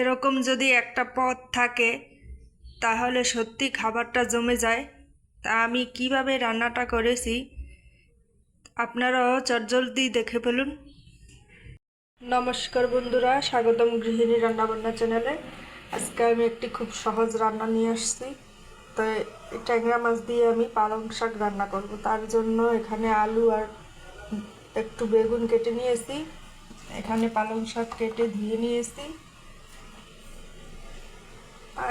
এরকম যদি একটা পদ থাকে, তাহলে সত্যি খাবারটা জমে যায়। তা আমি কীভাবে রান্নাটা করেছি, আপনারাও চটজলদি দেখে ফেলুন। নমস্কার বন্ধুরা, স্বাগতম গৃহিণী রান্নাবান্না চ্যানেলে আজকে আমি একটি খুব সহজ রান্না নিয়ে আসছি। তো ট্যাংরা মাছ দিয়ে আমি পালং শাক রান্না করব। তার জন্য এখানে আলু আর একটু বেগুন কেটে নিয়েছি। এখানে পালং শাক কেটে ধুয়ে নিয়েছি।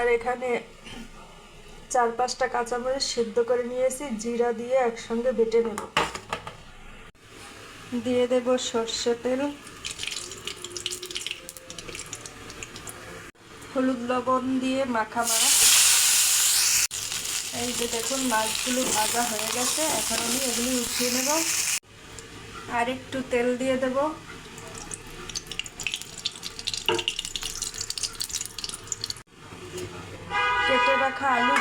আর এখানে চার পাঁচটা কাঁচামরিচ সিদ্ধ করে নিয়েছি, জিরা দিয়ে একসঙ্গে বেটে নেব। দিয়ে দেব সর্ষে তেল, হলুদ লবণ দিয়ে মাখা মাছ। এই যে দেখুন, মাছগুলো ভাজা হয়ে গেছে, এখন আমি এগুলি উঠিয়ে নেব। আর একটু তেল দিয়ে দেব কেটে রাখা আলু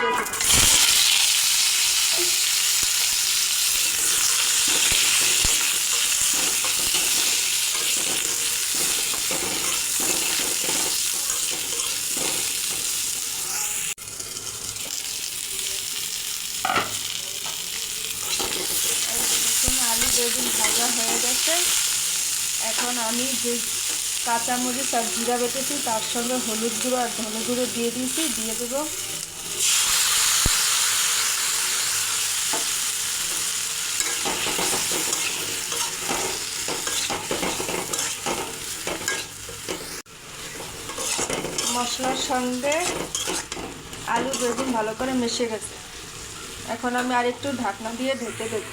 বেগুন ভাজা হয়ে গেছে। এখন আমি যে কাঁচামরিচ আর জিরা বেটেছি, তার সঙ্গে হলুদ গুঁড়ো আর ধনে গুঁড়ো দিয়ে দিয়েছি। দিয়ে দেবো মশলার সঙ্গে আলু বেগুন ভালো করে মিশে গেছে। এখন আমি আর একটু ঢাকনা দিয়ে ঢেকে দেব।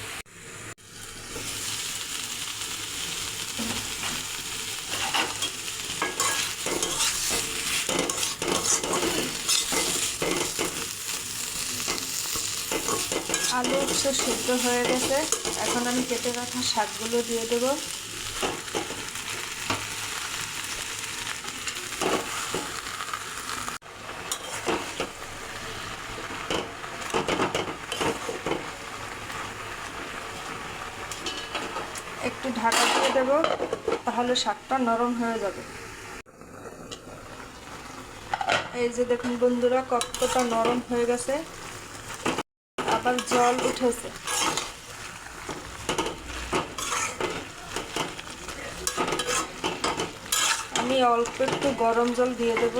আলু একটু সিদ্ধ হয়ে গেছে। এখন আমি কেটে রাখা শাকগুলো দিয়ে দেব একটু ঢাকা দিয়ে দেব, তাহলে শাকটা নরম হয়ে যাবে। এই যে দেখুন বন্ধুরা, কতটা নরম হয়ে গেছে। আবার জল উঠেছে। আমি অল্প একটু গরম জল দিয়ে দেব।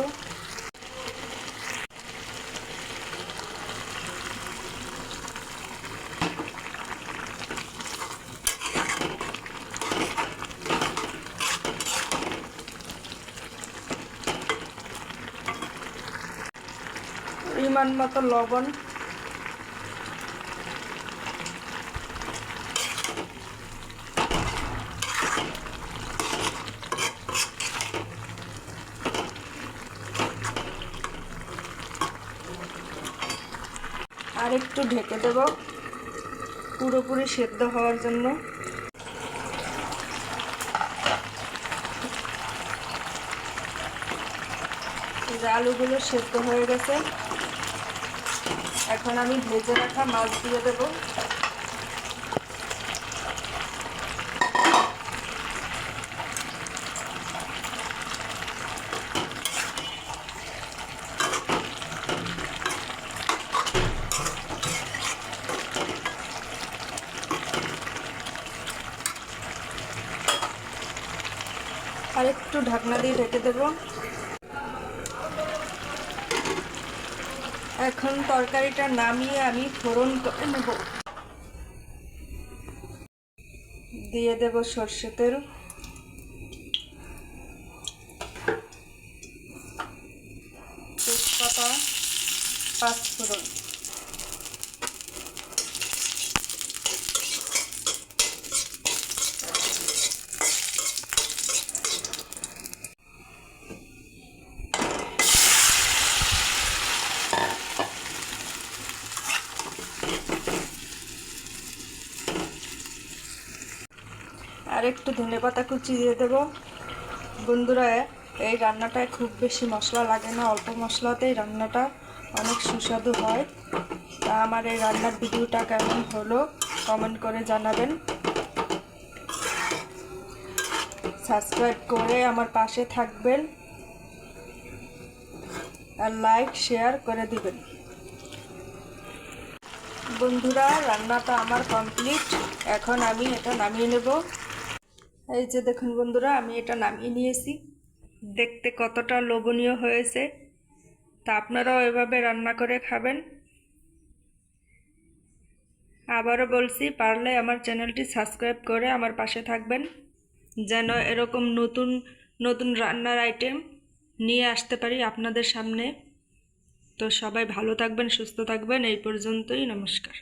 পরিমাণ মতো লবণ। আর একটু ঢেকে দেব, পুরোপুরি সেদ্ধ হওয়ার জন্য। আলুগুলো সেদ্ধ হয়ে গেছে। এখন আমি ভেজে রাখা মাছ দিয়ে দেব। আর একটু ঢাকনা দিয়ে ঢেকে দেবো। এখন তরকারিটা নামিয়ে আমি ফোড়ন করে নেব। দিয়ে দেব সর্ষে তেল। তেজপাতা পাঁচফোড়ন আর একটু ধনে পাতা কুচি দিয়ে দেব। বন্ধুরা, এই রান্নাটায় খুব বেশি মশলা লাগে না, অল্প মশলাতেই রান্নাটা অনেক সুস্বাদু হয়। তা আমার এই রান্নার ভিডিওটা কেমন হলো কমেন্ট করে জানাবেন। সাবস্ক্রাইব করে আমার পাশে থাকবেন আর লাইক, শেয়ার করে দিবেন। বন্ধুরা, রান্নাটা আমার কমপ্লিট। এখন আমি এটা নামিয়ে নেব। এই যে দেখুন বন্ধুরা, আমি এটা নামিয়ে নিয়েছি। দেখতে কতটা লোভনীয় হয়েছে। তা আপনারাও এভাবে রান্না করে খাবেন। আবারও বলছি, পারলে আমার চ্যানেলটি সাবস্ক্রাইব করে আমার পাশে থাকবেন, যেন এরকম নতুন নতুন রান্নার আইটেম নিয়ে আসতে পারি আপনাদের সামনে। তো সবাই ভালো থাকবেন, সুস্থ থাকবেন, এই পর্যন্তই, নমস্কার।